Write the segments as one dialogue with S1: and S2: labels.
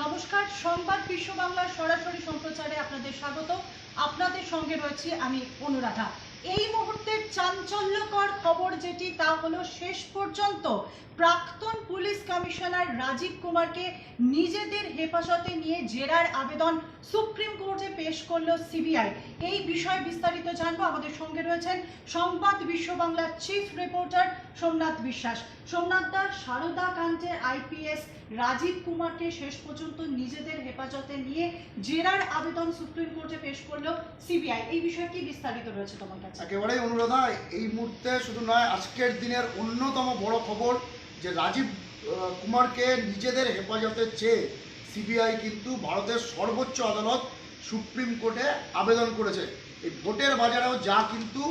S1: নমস্কার, সংবাদ বিশ্ব বাংলার সরাসরি সম্প্রচারে আপনাদের স্বাগত। আপনাদের সঙ্গে রয়েছে আমি অনুরাধা। এই মুহূর্তের চাঞ্চল্যকর খবর যেটি, তা হলো শেষ পর্যন্ত প্রাক্তন পুলিশ কমিশনার রাজীব কুমারকে নিজেদের হেফাজতে নিয়ে জেরার আবেদন সুপ্রিম কোর্টে পেশ করল সিবিআই। এই বিষয়ে বিস্তারিত জানব। আমাদের সঙ্গে রয়েছেন সংবাদ বিশ্ব বাংলার চিফ রিপোর্টার সোমনাথ বিশ্বাস। সোমনাথ দাস সারদা কান্তের আইপিএস রাজীব কুমারকে শেষ পর্যন্ত নিজেদের হেফাজতে নিয়ে জেরার আবেদন সুপ্রিম কোর্টে পেশ করল সিবিআই। এই বিষয়ে কি বিস্তারিত রয়েছে তোমার কাছে?
S2: একেবারেই অনুরোধা এই মুহূর্তে শুধু নয়, আজকের দিনের অন্যতম বড় খবর যে রাজীব কুমারকে নিজেদের হেফাজতে চেয়ে সিবিআই কিন্তু ভারতের সর্বোচ্চ আদালত সুপ্রিম কোর্টে আবেদন করেছে। এই ভোটের বাজারেও যা কিন্তু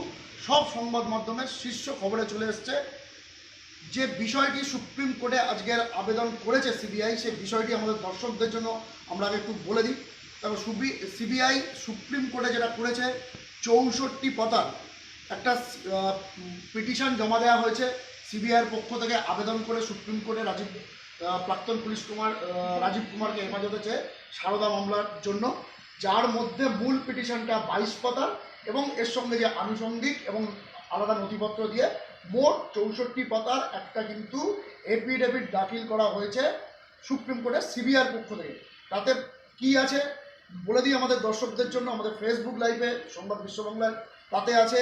S2: সব সংবাদ মাধ্যমের শীর্ষ খবরে চলে এসছে। যে বিষয়টি সুপ্রিম কোর্টে আজকের আবেদন করেছে সিবিআই সেই বিষয়টি আমাদের দর্শকদের জন্য আমরা আগে একটু বলে দিই। তারপর সিবিআই সুপ্রিম কোর্টে যেটা করেছে, চৌষট্টি পাতার একটা পিটিশন জমা দেওয়া হয়েছে। সিবিআইয়ের পক্ষ থেকে আবেদন করে সুপ্রিম কোর্টে রাজীব প্রাক্তন পুলিশ কুমার রাজীব কুমারকে হেফাজতে চেয়ে সারদা মামলার জন্য, যার মধ্যে মূল পিটিশনটা বাইশ পাতার এবং এর সঙ্গে যে আনুষঙ্গিক এবং আলাদা নথিপত্র দিয়ে মোট চৌষট্টি পাতার একটা কিন্তু এফিডেভিট দাখিল করা হয়েছে সুপ্রিম কোর্টের সিবিআর পক্ষ থেকে। তাতে কি আছে বলে দিই আমাদের দর্শকদের জন্য, আমাদের ফেসবুক লাইভে সংবাদ বিশ্ব বাংলায় তাতে আছে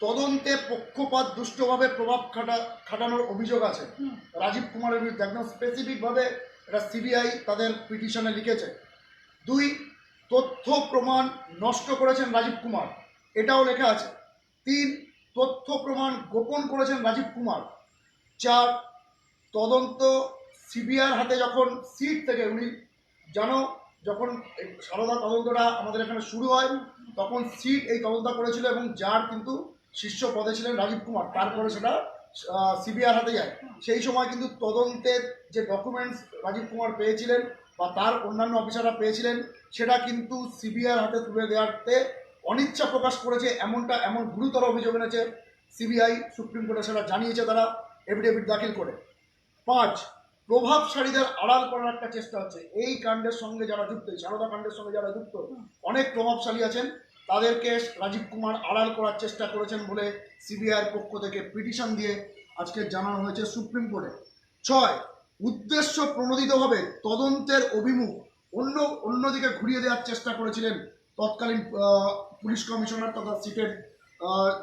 S2: তদন্তে পক্ষপাত দুষ্টভাবে প্রভাব খাটা খাটানোর অভিযোগ আছে। রাজীব কুমারের বিরুদ্ধে একদম স্পেসিফিকভাবে এটা সিবিআই তাদের পিটিশনে লিখেছে। দুই তথ্য প্রমাণ নষ্ট করেছেন রাজীব কুমার। এটাও লেখা আছে। তিন তথ্য প্রমাণ গোপন করেছেন রাজীব কুমার। চার তদন্ত সিবিআর হাতে যখন সিট থেকে উনি জানো যখন সারদা তদন্তটা আমাদের এখানে শুরু হয় তখন সিট এই তদন্ত করেছিল এবং যার কিন্তু শীর্ষ পদে ছিলেন রাজীব কুমার। তারপরে সেটা সিবিআর হাতে যায়। সেই সময় কিন্তু তদন্তের যে ডকুমেন্টস রাজীব কুমার পেয়েছিলেন বা তার অন্যান্য অফিসাররা পেয়েছিলেন, সেটা কিন্তু সিবিআর হাতে তুলে দেওয়াতে অনিচ্ছা প্রকাশ করেছে, এমনটা এমন গুরুতর অভিযোগ এনেছে সিবিআই, সুপ্রিম কোর্টে সেটা জানিয়েছে তারা, এফিডেভিট দাখিল করে। পাঁচ, প্রভাবশালীদের আড়াল করার একটা চেষ্টা হচ্ছে। এই কাণ্ডের সঙ্গে যারা যুক্ত, এই সারদা কাণ্ডের সঙ্গে যারা যুক্ত, অনেক প্রভাবশালী আছেন। তাদেরকে রাজীব কুমার আড়াল করার চেষ্টা করেছেন বলে সিবিআইয়ের পক্ষ থেকে পিটিশন দিয়ে আজকে জানানো হয়েছে সুপ্রিম কোর্টে। ছয়, উদ্দেশ্য প্রণোদিতভাবে তদন্তের অভিমুখ অন্য, অন্যদিকে ঘুরিয়ে দেওয়ার চেষ্টা করেছিলেন তৎকালীন পুলিশ কমিশনার তথা সিটের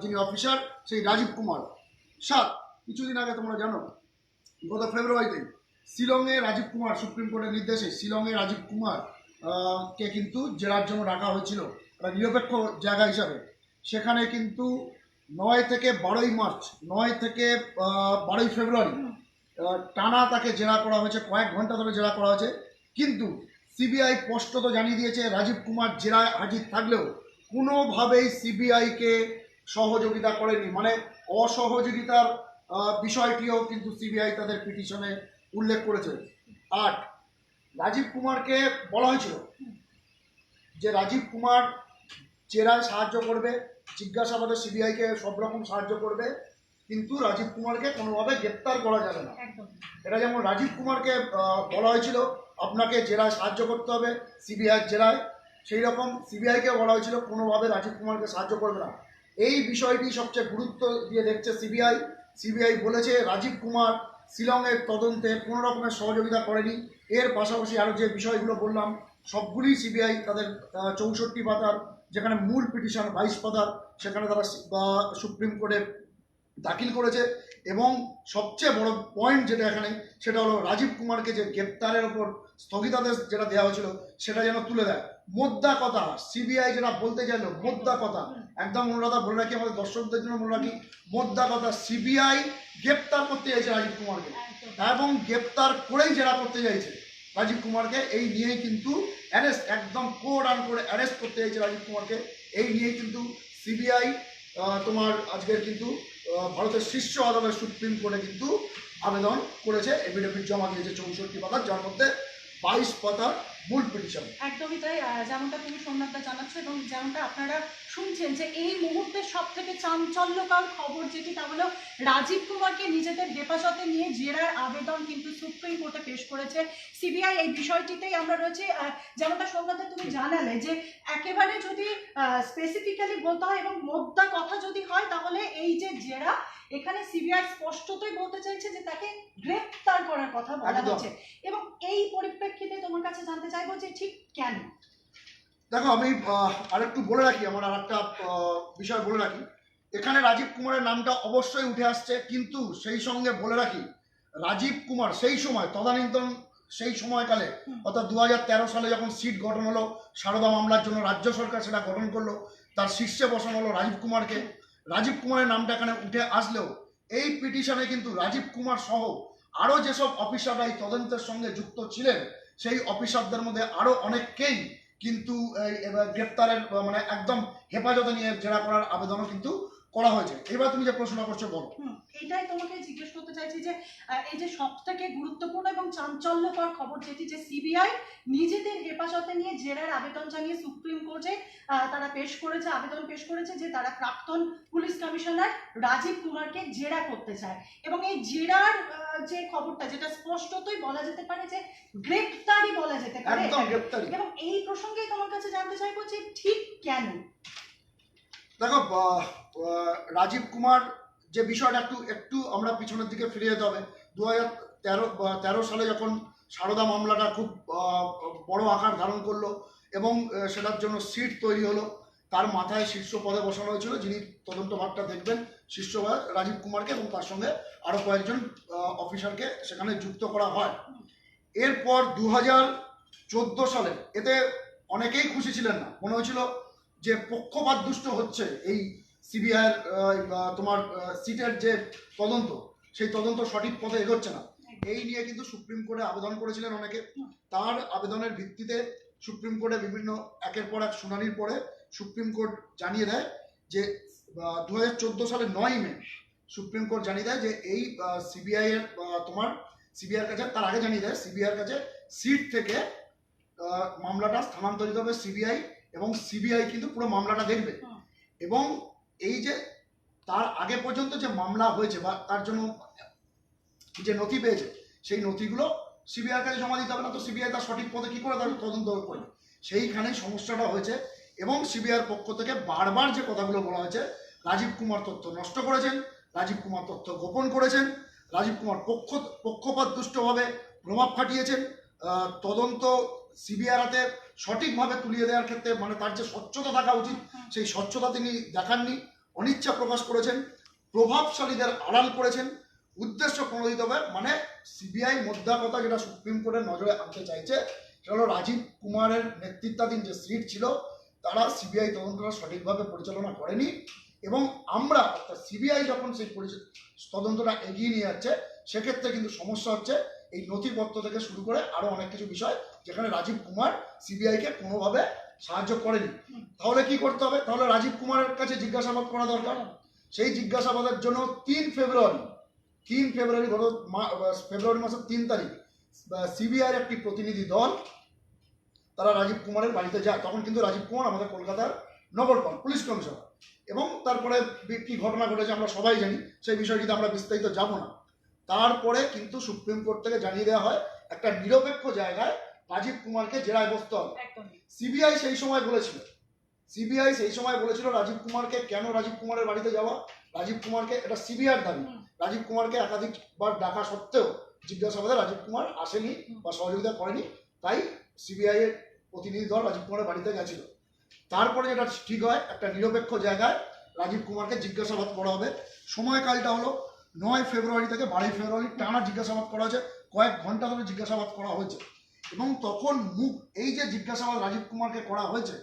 S2: যিনি অফিসার, সেই রাজীব কুমার। সাত, কিছুদিন আগে তোমরা জানো, গত ফেব্রুয়ারিতে শিলংয়ে রাজীব কুমার সুপ্রিম কোর্টের নির্দেশে শিলংয়ে রাজীব কুমার কে কিন্তু জেরার জন্য রাখা হয়েছিল একটা নিরপেক্ষ জায়গা হিসাবে। সেখানে কিন্তু নয় থেকে বারোই মার্চ নয় থেকে বারোই ফেব্রুয়ারি টানা তাকে জেরা করা হয়েছে কয়েক ঘণ্টা ধরে জেরা করা হয়েছে। কিন্তু সিবিআই স্পষ্টত জানিয়ে দিয়েছে রাজীব কুমার জেরায় হাজির থাকলেও কোনোভাবেই সিবিআইকে সহযোগিতা করেনি। মানে অসহযোগিতার বিষয়টিও কিন্তু সিবিআই তাদের পিটিশনে উল্লেখ করেছে। আট রাজীব কুমারকে বলা হয়েছিল যে রাজীব কুমার জেরায় সাহায্য করবে জিজ্ঞাসাবাদে সিবিআইকে সব রকম সাহায্য করবে কিন্তু রাজীব কুমারকে কোনোভাবে গ্রেপ্তার করা যাবে না। এটা যেমন রাজীব কুমারকে বলা হয়েছিল আপনাকে জেরায় সাহায্য করতে হবে সিবিআই জেরায় সেই রকম সিবিআইকে বলা হয়েছিল কোনোভাবে রাজীব কুমারকে সাহায্য করবে না। এই বিষয়টি সবচেয়ে গুরুত্ব দিয়ে দেখছে সিবিআই। সিবিআই বলেছে রাজীব কুমার শিলংয়ের তদন্তে কোনো রকমের সহযোগিতা করেনি। এর পাশাপাশি আরও যে বিষয়গুলো বললাম, সবগুলি সিবিআই তাদের চৌষট্টি পাতার, যেখানে মূল পিটিশন বাইশ পাতার, সেখানে তারা সুপ্রিম কোর্টে দাখিল করেছে। এবং সবচেয়ে বড় পয়েন্ট যেটা এখানে, সেটা হলো রাজীব কুমারকে যে গ্রেপ্তারের ওপর স্থগিতাদেশ যেটা দেওয়া হয়েছিল, সেটা যেন তুলে দেয়। মোদ্দা কথা সিবিআই যেটা বলতে চাইলো মোদ্দা কথা। একদম অনুরাধা বলে রাখি, আমাদের দর্শকদের জন্য বলে রাখি। মোদ্দা কথা সিবিআই গ্রেপ্তার করতে চাইছে রাজীব কুমারকে। এবং গ্রেপ্তার করেই জেরা করতে চাইছে রাজীব কুমারকে। এই নিয়েই কিন্তু অ্যারেস্ট একদম কোড আন করে অ্যারেস্ট করতে চাইছে রাজীব কুমারকে। এই নিয়েই কিন্তু সিবিআই তোমার আজকের কিন্তু ভারতের শীর্ষ আদালত সুপ্রিম কোর্টে কিন্তু আবেদন করেছে। এফিডেভিট জমা দিয়েছে চৌষট্টি পাতার, যার মধ্যে বাইশ পাতার মূল পিটিশন
S1: একদমই তাই যেমনটা তুমি সোমনাথদা জানাচ্ছ এবং যেমনটা আপনারা শুনছেন যে এই মুহূর্তে সব থেকে চাঞ্চল্যকর খবর যেটি তা হলো রাজীব কুমারকে নিজেদের হেফাজতে নিয়ে জেরার আবেদন কিন্তু সুপ্রিম কোর্টে পেশ করেছে। সিবিআই এই বিষয়টিতেই আমরা রয়েছে যেমনটা সোমনাথে তুমি জানালে যে একেবারে যদি স্পেসিফিক্যালি বলতে হয় এবং মোদ্দা কথা যদি হয় তাহলে এই যে জেরা এখানে সিবিআই স্পষ্টতই বলতে চাইছে যে তাকে গ্রেফতার করার কথা বলা হচ্ছে এবং এই পরিপ্রেক্ষিতে তোমার কাছে জানতে চাইব যে ঠিক কেন?
S2: দেখো আমি আরেকটু বলে রাখি আমার আর একটা বিষয় বলে রাখি। এখানে রাজীব কুমারের নামটা অবশ্যই উঠে আসছে কিন্তু সেই সঙ্গে বলে রাখি রাজীব কুমার সেই সময় তদানীন্তন সেই সময়কালে। অর্থাৎ দু হাজার তেরো সালে যখন সিট গঠন হলো সারদা মামলার জন্য রাজ্য সরকার সেটা গঠন করল তার শীর্ষে বসানো হলো রাজীব কুমারকে। রাজীব কুমারের নামটা এখানে উঠে আসলেও এই পিটিশনে কিন্তু রাজীব কুমার সহ আরও যেসব অফিসাররা এই তদন্তের সঙ্গে যুক্ত ছিলেন, সেই অফিসারদের মধ্যে আরও অনেককেই কিন্তু গ্রেপ্তারের মানে একদম হেফাজতে নিয়ে জেরা করার আবেদনও কিন্তু করা হয়েছে এবার তুমি যে প্রশ্ন করছ বলো।
S1: এটাই তোমাকে জিজ্ঞেস করতে চাইছি যে এই যে সব থেকে গুরুত্বপূর্ণ এবং চাঞ্চল্যকর খবর যেটি যে সিবিআই নিজেদের হেফাজতে নিয়ে জেরার আবেদন জানিয়ে সুপ্রিম কোর্টে তারা পেশ করেছে আবেদন পেশ করেছে যে তারা প্রাক্তন পুলিশ কমিশনার রাজীব কুমারকে জেরা করতে চায়। এবং এই জেরার যে খবরটা যেটা স্পষ্টতই বলা যেতে পারে যে গ্রেপ্তারি বলা যেতে পারে এবং এই প্রসঙ্গেই তোমার কাছে জানতে চাইব যে ঠিক কেন?
S2: দেখো রাজীব কুমার যে বিষয়টা একটু একটু আমরা পিছনের দিকে ফিরে যেতে হবে। দু হাজার তেরো তেরো সালে যখন সারদা মামলাটা খুব বড় আকার ধারণ করল এবং সেটার জন্য সিট তৈরি হলো, তার মাথায় শীর্ষ পদে বসানো হয়েছিল, যিনি তদন্ত ভাগটা দেখবেন, শীর্ষ রাজীব কুমারকে এবং তার সঙ্গে আরও কয়েকজন অফিসারকে সেখানে যুক্ত করা হয়। এরপর দু হাজার চোদ্দ সালে, এতে অনেকেই খুশি ছিলেন না। মনে হয়েছিল যে পক্ষপাত দুষ্ট হচ্ছে এই সিবিআই তোমার সিটের যে তদন্ত, সেই তদন্ত সঠিক পথে এগোচ্ছে না। এই নিয়ে কিন্তু সুপ্রিম কোর্টে আবেদন করেছিলেন অনেকে। তার আবেদনের ভিত্তিতে সুপ্রিম কোর্টে বিভিন্ন একের পর এক শুনানির পরে সুপ্রিম কোর্ট জানিয়ে দেয় যে দু হাজার চোদ্দ সালের নয় মে সুপ্রিম কোর্ট জানিয়ে দেয় যে এই সিবিআই এর তোমার সিবিআইয়ের কাছে, তার আগে জানিয়ে দেয় সিবিআইয়ের কাছে সিট থেকে মামলাটা স্থানান্তরিত হবে সিবিআই এবং সিবিআই কিন্তু পুরো মামলাটা দেখবে। এবং এই যে তার আগে পর্যন্ত যে মামলা হয়েছে বা তার জন্য যে নথি পেয়েছে সেই নথিগুলো সিবিআই কাছে জমা দিতে হবে না তো সিবিআই তার সঠিক পথে কি করে তার তদন্ত করবে? সেইখানেই সমস্যাটা হয়েছে এবং সিবিআইয়ের পক্ষ থেকে বারবার যে কথাগুলো বলা হয়েছে রাজীব কুমার তথ্য নষ্ট করেছেন রাজীব কুমার তথ্য গোপন করেছেন রাজীব কুমার পক্ষ পক্ষপাত দুষ্টভাবে প্রভাব খাটিয়েছেন তদন্ত সিবিআই হাতে সঠিকভাবে তুলিয়ে দেওয়ার ক্ষেত্রে মানে তার যে স্বচ্ছতা থাকা উচিত সেই স্বচ্ছতা তিনি দেখাননি। অনিচ্ছা প্রকাশ করেছেন প্রভাবশালীদের আড়াল করেছেন। উদ্দেশ্য প্রণোদিতভাবে মানে সিবিআই মোদ্দা কথা যেটা সুপ্রিম কোর্টের নজরে আনতে চাইছে সেটা হলো রাজীব কুমারের নেতৃত্বাধীন যে সিট ছিল তারা সিবিআই তদন্তটা সঠিকভাবে পরিচালনা করেনি। এবং আমরা অর্থাৎ সিবিআই যখন সেই পরিচ- তদন্তটা এগিয়ে নিয়ে যাচ্ছে সেক্ষেত্রে কিন্তু সমস্যা হচ্ছে এই নথিপত্র থেকে শুরু করে আরও অনেক কিছু বিষয় যেখানে রাজীব কুমার সিবিআইকে কোনোভাবে সাহায্য করেনি। তাহলে কি করতে হবে? তাহলে রাজীব কুমারের কাছে জিজ্ঞাসাবাদ করা দরকার। সেই জিজ্ঞাসাবাদের জন্য তিন ফেব্রুয়ারি তিন ফেব্রুয়ারি গত ফেব্রুয়ারি মাসের তিন তারিখ সিবিআইয়ের একটি প্রতিনিধি দল, তারা রাজীব কুমারের বাড়িতে যায়। তখন কিন্তু রাজীব কুমার আমাদের কলকাতার নগরপাল পুলিশ কমিশনার। এবং তারপরে কি ঘটনা ঘটেছে আমরা সবাই জানি, সেই বিষয়টিতে আমরা বিস্তারিত যাব না। তারপরে কিন্তু সুপ্রিম কোর্ট থেকে জানিয়ে দেওয়া হয়, একটা নিরপেক্ষ জায়গায় রাজীব কুমারকে জেরায় বসতে হবে। সিবিআই সেই সময় বলেছিল। সিবিআই সেই সময় বলেছিল রাজীব কুমারকে কেন রাজীব কুমারের বাড়িতে যাওয়া? রাজীব কুমারকে এটা সিবিআইয়ের দাবি। রাজীব কুমারকে একাধিকবার ডাকা সত্ত্বেও জিজ্ঞাসাবাদে রাজীব কুমার আসেনি বা সহযোগিতা করেনি। তাই সিবিআই এর প্রতিনিধি দল রাজীব কুমারের বাড়িতে গেছিল। তারপরে যেটা ঠিক হয় একটা নিরপেক্ষ জায়গায় রাজীব কুমারকে জিজ্ঞাসাবাদ করা হবে। সময়কালটা হলো নয় ফেব্রুয়ারি থেকে বারোই ফেব্রুয়ারি টানা জিজ্ঞাসাবাদ করা হয়েছে। কয়েক ঘণ্টা ধরে জিজ্ঞাসাবাদ করা হয়েছে। এবং তখন মুখ এই যে জিজ্ঞাসাবাদ রাজীব কুমারকে করা হয়েছে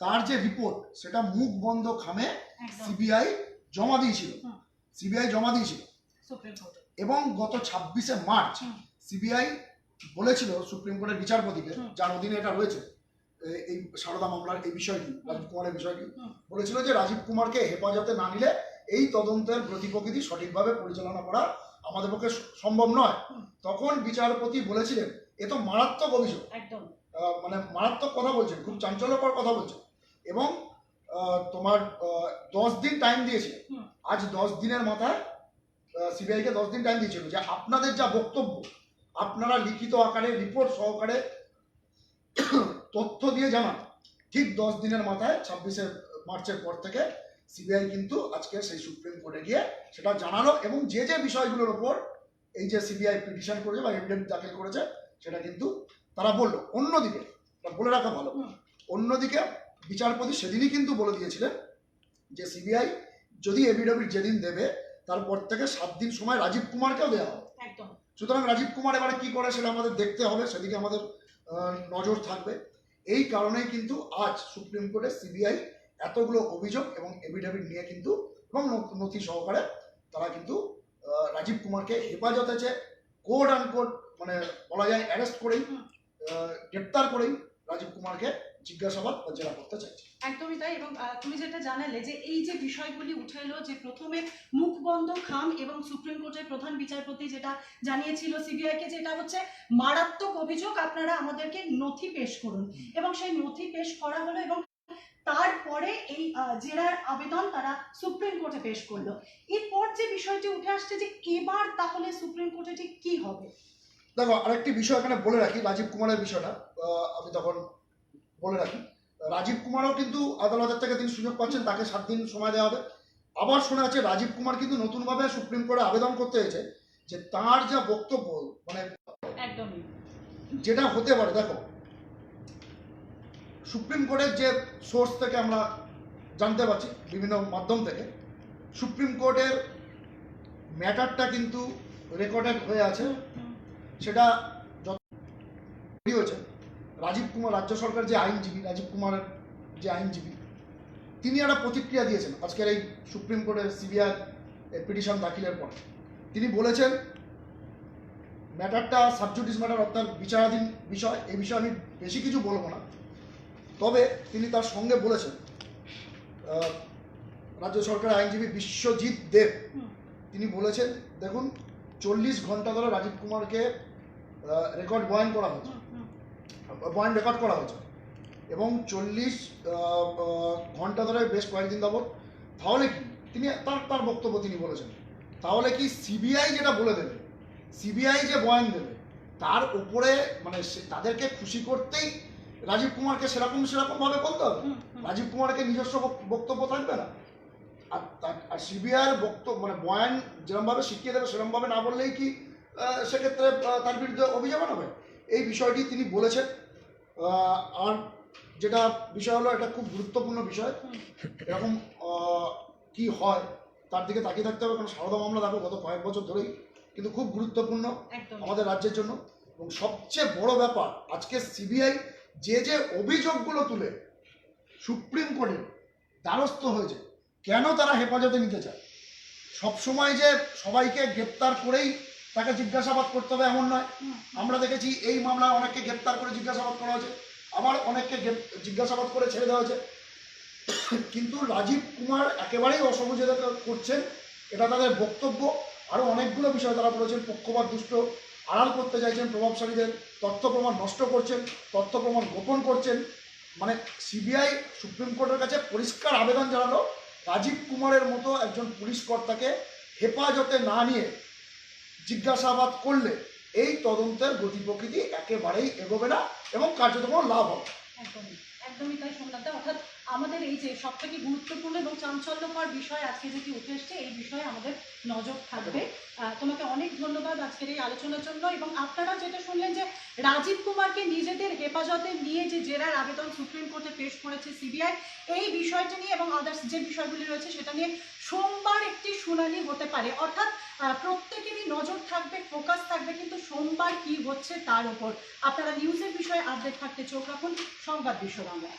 S2: তার যে রিপোর্ট সেটা মুখ বন্ধ খামে সিবিআই জমা দিয়েছিল। সিবিআই জমা দিয়েছিল। এবং গত ছাব্বিশে মার্চ সিবিআই বলেছিল সুপ্রিম কোর্টের বিচারপতিকে যার অধীনে এটা রয়েছে এই সারদা মামলার এই বিষয়টি রাজীব কুমারের বিষয়টি। বলেছিল যে রাজীব কুমারকে হেফাজতে না নিলে এই তদন্তের গতি প্রকৃতি সঠিকভাবে পরিচালনা করা আমাদের পক্ষে সম্ভব নয়। তখন বিচারপতি বলেছিলেন এ তো মারাত্মক অভিযোগ।
S1: একদম।
S2: মানে মারাত্মক কথা বলছেন খুব চাঞ্চল্যকর কথা বলছেন। এবং তোমার দশ দিন টাইম
S1: দিয়েছে।
S2: আজ দশ দিনের মাথায় সিবিআইকে দশ দিন টাইম দিয়েছিল যে আপনাদের যা বক্তব্য আপনারা লিখিত আকারে রিপোর্ট সহকারে তথ্য দিয়ে জানান। ঠিক দশ দিনের মাথায় ছাব্বিশে মার্চের পর থেকে সিবিআই কিন্তু আজকে সেই সুপ্রিম কোর্টে গিয়ে সেটা জানালো এবং যে যে বিষয়গুলোর ওপর এই যে সিবিআই পিটিশন করেছে বা এভিডেন্স দাখিল করেছে সেটা কিন্তু তারা বলল। অন্যদিকে বলে রাখা ভালো। অন্যদিকে বিচারপতি সেদিনই কিন্তু বলে দিয়েছিলেন যে সিবিআই যদি এভিডেভিট যেদিন দেবে তারপর থেকে সাত দিন সময় রাজীব কুমারকেও দেওয়া হবে। সুতরাং রাজীব কুমার এবারে কি করে সেটা আমাদের দেখতে হবে সেদিকে আমাদের নজর থাকবে। এই কারণেই কিন্তু আজ সুপ্রিম কোর্টে সিবিআই এতগুলো অভিযোগ এবং এভিডেভিট নিয়ে কিন্তু এবং নথি সহকারে তারা কিন্তু রাজীব কুমারকে হেফাজতে যে কোর্ট আন কোর্ট মানে বলা যায় অ্যারেস্ট করেই গ্রেপ্তার করেই রাজীব কুমারকে জিজ্ঞাসাবাদ বা জেরা করতে চাইছে।
S1: একদমই তাই এবং তুমি যেটা জানালে যে এই যে বিষয়গুলি উঠে এলো যে প্রথমে মুখ বন্ধ খাম এবং সুপ্রিম কোর্টের প্রধান বিচারপতি যেটা জানিয়েছিল সিবিআইকে যেটা হচ্ছে মারাত্মক অভিযোগ আপনারা আমাদেরকে নথি পেশ করুন। এবং সেই নথি পেশ করা হলো এবং তারপরে এই জেরার আবেদন তারা সুপ্রিম কোর্টে পেশ করল। এরপর যে বিষয়টি উঠে আসছে যে এবার তাহলে সুপ্রিম কোর্টে ঠিক কি হবে?
S2: দেখো আরেকটি বিষয় এখানে বলে রাখি রাজীব কুমারের বিষয়টা আমি তখন বলে রাখি। রাজীব কুমারও কিন্তু আদালতের থেকে তিনি সুযোগ পাচ্ছেন তাকে সাত দিন সময় দেওয়া হবে। আবার শোনা যাচ্ছে রাজীব কুমার কিন্তু নতুনভাবে সুপ্রিম কোর্টে আবেদন করতে হয়েছে যে তার যা বক্তব্য মানে যেটা হতে পারে দেখো সুপ্রিম কোর্টের যে সোর্স থেকে আমরা জানতে পারছি বিভিন্ন মাধ্যম থেকে সুপ্রিম কোর্টের ম্যাটারটা কিন্তু রেকর্ডেড হয়ে আছে। সেটা যত হয়েছে রাজীব কুমার রাজ্য সরকার যে আইনজীবী রাজীব কুমারের যে আইনজীবী তিনি একটা প্রতিক্রিয়া দিয়েছেন। আজকের এই সুপ্রিম কোর্টের সিবিআই পিটিশন দাখিলের পর। তিনি বলেছেন ম্যাটারটা সাবজুডিস ম্যাটার অর্থাৎ বিচারাধীন বিষয় এই বিষয়ে আমি বেশি কিছু বলব না। তবে তিনি তার সঙ্গে বলেছেন রাজ্য সরকারের আইনজীবী বিশ্বজিৎ দেব। তিনি বলেছেন দেখুন চল্লিশ ঘণ্টা ধরে রাজীব কুমারকে রেকর্ড বয়ান করা হয়েছে পয়েন্ট রেকর্ড করা হয়েছে এবং চল্লিশ ঘণ্টা ধরে বেশ কয়েকদিন যাবত তাহলে কি? তিনি তার তার বক্তব্য তিনি বলেছেন। তাহলে কি সিবিআই যেটা বলে দেবে সিবিআই যে বয়ান দেবে তার উপরে মানে তাদেরকে খুশি করতেই রাজীব কুমারকে সেরকম সেরকম ভাবে বলতে হবে। রাজীব কুমারকে নিজস্ব বক্তব্য থাকবে না। আর আর সিবিআইয়ের বক্তব্য মানে বয়ান যেরমভাবে শিখিয়ে দেবে সেরমভাবে না বললেই কি সেক্ষেত্রে তার বিরুদ্ধে অভিযোগ হবে। এই বিষয়টি তিনি বলেছেন। আর যেটা বিষয় হলো এটা খুব গুরুত্বপূর্ণ বিষয়। এরকম কি হয় তার দিকে তাকিয়ে থাকতে হবে। কারণ সারদা মামলা দেখো গত কয়েক বছর ধরেই কিন্তু খুব গুরুত্বপূর্ণ আমাদের রাজ্যের জন্য। এবং সবচেয়ে বড় ব্যাপার আজকে সিবিআই যে যে অভিযোগগুলো তুলে সুপ্রিম কোর্টের দ্বারস্থ হয়েছে কেন তারা হেফাজতে নিতে চায়? সবসময় যে সবাইকে গ্রেপ্তার করেই তাকে জিজ্ঞাসাবাদ করতে হবে, এমন নয়। আমরা দেখেছি এই মামলায় অনেককে গ্রেপ্তার করে জিজ্ঞাসাবাদ করা হয়েছে, আবার অনেককে জিজ্ঞাসাবাদ করে ছেড়ে দেওয়া হয়েছে। কিন্তু রাজীব কুমার একেবারেই অসহযোগিতা করছেন, এটা তাদের বক্তব্য। আরও অনেকগুলো বিষয় তারা বলেছেন, পক্ষপাত, দুষ্ট, আড়াল করতে চাইছেন, প্রভাবশালীদের তথ্য প্রমাণ নষ্ট করছেন, তথ্য প্রমাণ গোপন করছেন। মানে সিবিআই সুপ্রিম কোর্টের কাছে পরিষ্কার আবেদন জানালো, রাজীব কুমারের মতো একজন পুলিশ কর্তাকে হেফাজতে না নিয়ে জিজ্ঞাসাবাদ করলে এই তদন্তের গতি প্রকৃতি একেবারেই এগোবে না এবং কার্যত কোনো লাভ হবে
S1: একদমই একদমই তাই সোমনাথদা অর্থাৎ আমাদের এই যে সব থেকে গুরুত্বপূর্ণ এবং চাঞ্চল্যকর বিষয় আজকে যেটি উঠে এসছে, এই বিষয়ে নজর থাকবে। তোমাকে অনেক ধন্যবাদ আজকের এই আলোচনার জন্য এবং আপনারা যেটা শুনলেন যে রাজীব কুমারকে নিজেদের হেফাজতে নিয়ে যে জেরার আবেদন সুপ্রিম কোর্টে পেশ করেছে সিবিআই, এই বিষয়টা নিয়ে এবং আদার্স যে বিষয়গুলি রয়েছে সেটা নিয়ে সোমবার একটি শুনানি হতে পারে। অর্থাৎ প্রত্যেকেরই নজর থাকবে ফোকাস থাকবে, কিন্তু সোমবার কি হচ্ছে তার উপর। আপনারা নিউজের বিষয়ে আপডেট থাকতে চোখ রাখুন, সংবাদ বিশ্ব বাংলায়।